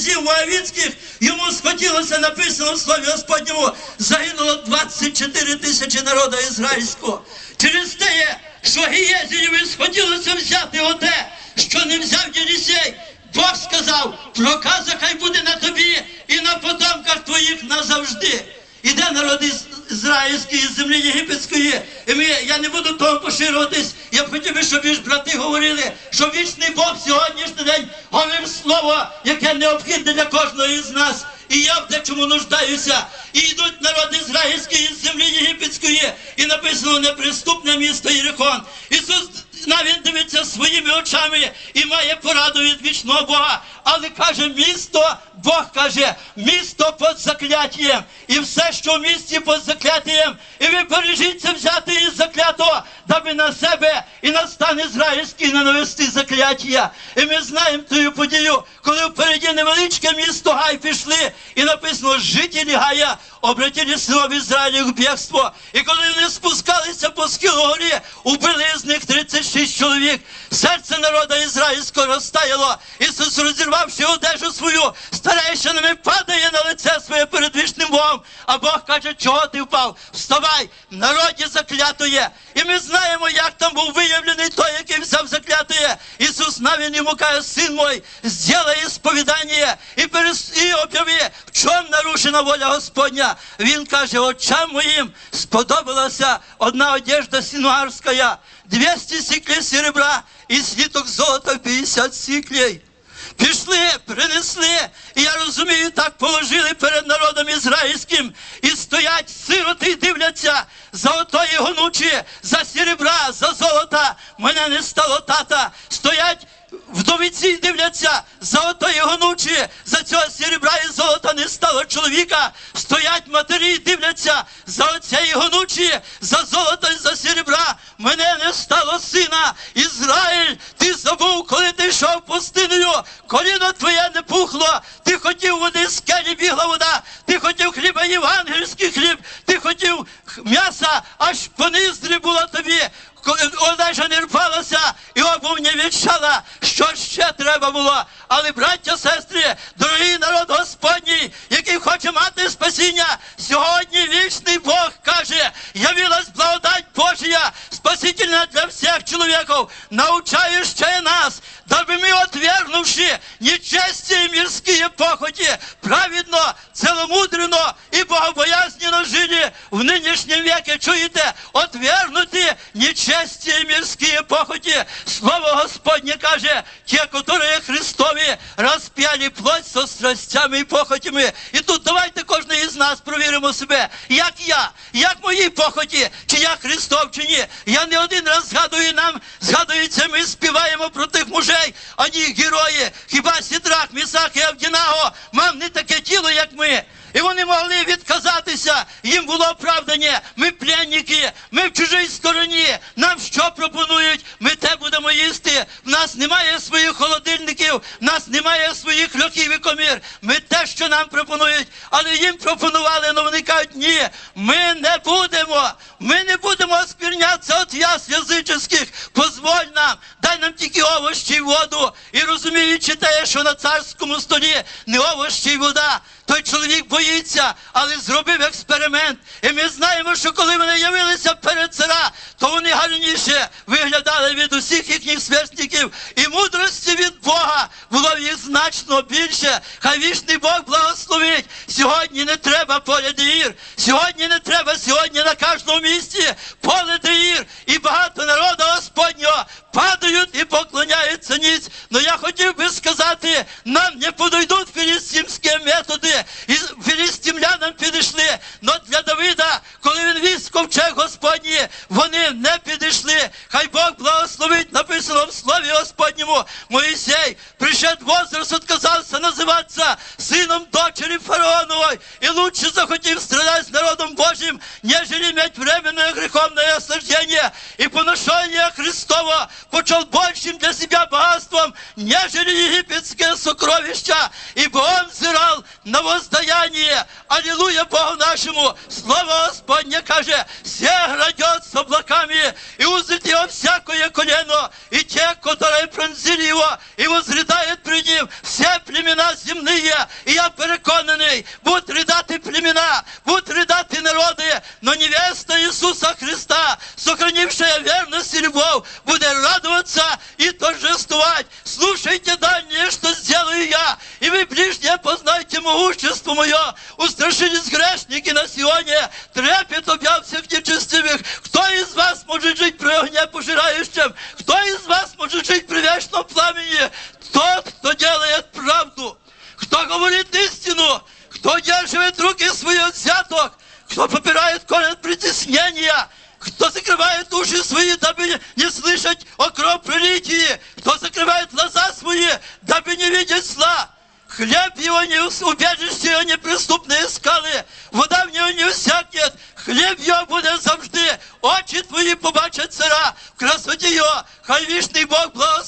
князів Моавіцьких, йому схотілося написано в слові Господньому, загинуло 24 тисячі народу ізраїльського. Через те, що Гієзієві схотілося взяти оте, що не взяв Єлісей. Бог сказав, проказа хай буде на тобі і на потомках твоїх назавжди. Іде народ із ізраїльської землі єгипетської. І ми, я не буду того поширюватись. Я хотів би, щоб ж брати говорили, що вічний Бог сьогоднішній день говорив слово, яке необхідне для кожного із нас. І я в дечому нуждаюся. І йдуть народ ізраїльської землі єгипетської, і написано неприступне місто Єрихон. Навіть дивиться своїми очами і має пораду від вічного Бога. Але каже, місто, Бог каже, місто під закляттям. І все, що в місті під закляттям, і ви бережіться взяти із заклятого, даби на себе і на стан ізраїльський не навести закляття. І ми знаємо ту подію, коли впереді невеличке місто Гай пішли, і написано, жителі Гая обратили село в Ізраїлі в бігство. І коли вони спускалися по схилу горі, убили з них 36 чоловік. Серце народу ізраїльського розтаяло. Ісус, розірвавши одежу свою, старейшинами падає на лице своє перед вічним Богом. А Бог каже, чого ти впав? Вставай, в народі заклято є. І ми знаємо, як там був виявлений той, який взяв заклятоє. Ісус навіть йому каже, син мой, зробай сповідання і, перес... і об'яви, в чому нарушена воля Господня. Він каже, очам моїм сподобалася одна одежда синуарська, 200 сіклей серебра і сліток золота 50 сіклей. Пішли, принесли, і я розумію, так положили перед народом ізраїльським. І стоять сироти і дивляться за отої гонучі, за серебра, за золота. Мене не стало тата. Стоять вдовиці і дивляться за отої гонучі, за цього серебра і золота не стало чоловіка. Стоять матері і дивляться за оцеї гонучі, за золото і за серебра. Мене не стало сина. Ізраїль, ти забув, коли ти йшов пустиною, коліно твоє не пухло. Ти хотів води з келі бігла вода, ти хотів хліба євангельський хліб, ти хотів м'яса, аж пониздрі було тобі. Одежа не рвалася і обув не відчала, що ще треба було. Але, браття, сестри, дорогі народ Господній, який хоче мати спасіння, сьогодні вічний Бог каже, явилась благодать Божія, спасительна для всіх чоловіків, научає ще нас, даби ми, отвергнувши і похоті, праведно, целомудрено і богобоязненно жили в нинішнім веке, чуєте, отвергнути нечесті і мірські похоті. Слово Господнє каже, ті, які Христові розп'яли плоть со страстями і похотями. І тут давайте кожен із нас провіримо себе, як я, як мої похоті, чи я Христов, чи ні. Я не один раз згадую нам, згадується, ми співаємо про тих мужей, ані герої, хіба Сідрах, Місах і Авдінаго мав не таке тіло, як ми. Відказатися, їм було оправдання. Ми пленники, ми в чужій стороні. Нам що пропонують? Ми те будемо їсти. В нас немає своїх холодильників, в нас немає своїх льохів і комір. Ми те, що нам пропонують, але їм пропонували, але вони кажуть, ні, ми не будемо. Ми не будемо осквернятися от яс язичних. Позволь нам тільки овощі і воду. І розуміючи те, що на царському столі не овощі і вода. Той чоловік боїться, але зробив експеримент. І ми знаємо, що коли вони явилися перед цара, то вони гарніше виглядали від усіх їхніх сверстників. І мудрості від Бога було в їх значно більше. Хай вічний Бог благословить. Сьогодні не треба поле дір. Сьогодні не треба, сьогодні на кожному місці поле дір. І багато народу Господнього падають і поклоняються ніць. Ну я хотів би сказати, нам подойдуть філістимські методи. І філістимлянам підійшли. Но для Давида, коли він віз ковчег Господній, вони не підійшли. Хай Бог благословить, написано в слові Моисей, пришед возраст, отказался называться сыном дочери фараоновой и лучше захотів страдать с народом Божьим, нежели иметь временное греховное осуждение и поношение Христова. Почел большим для себя богатством, нежели египетское сокровища, ибо он взирал на воздаяние. Аллилуйя Богу нашему. Слово Господне каже, все градет с облаками, и узрит его всякое колено, и те, которые пронзили его, и возридают при ним все племена земные. И я переконаний, познайте могущество мое. Устрашились грешники на Сионе, трепет объяв всех нечестивых. Кто из вас может жить при огне пожирающем? Кто из вас может жить при вечном пламени? Тот, кто делает правду, кто говорит истину, кто держит руки свои от взяток, кто попирает корень притеснения, кто закрывает уши свои, дабы не слышать о кровопролитии, кто закрывает глаза свои, дабы не видеть зла. Хлеб его не ус- убежище его неприступные скали, вода в нього не усякнет, хліб його буде завжди, очі твої побачать цара в красоті його. Хай вічний Бог благословить,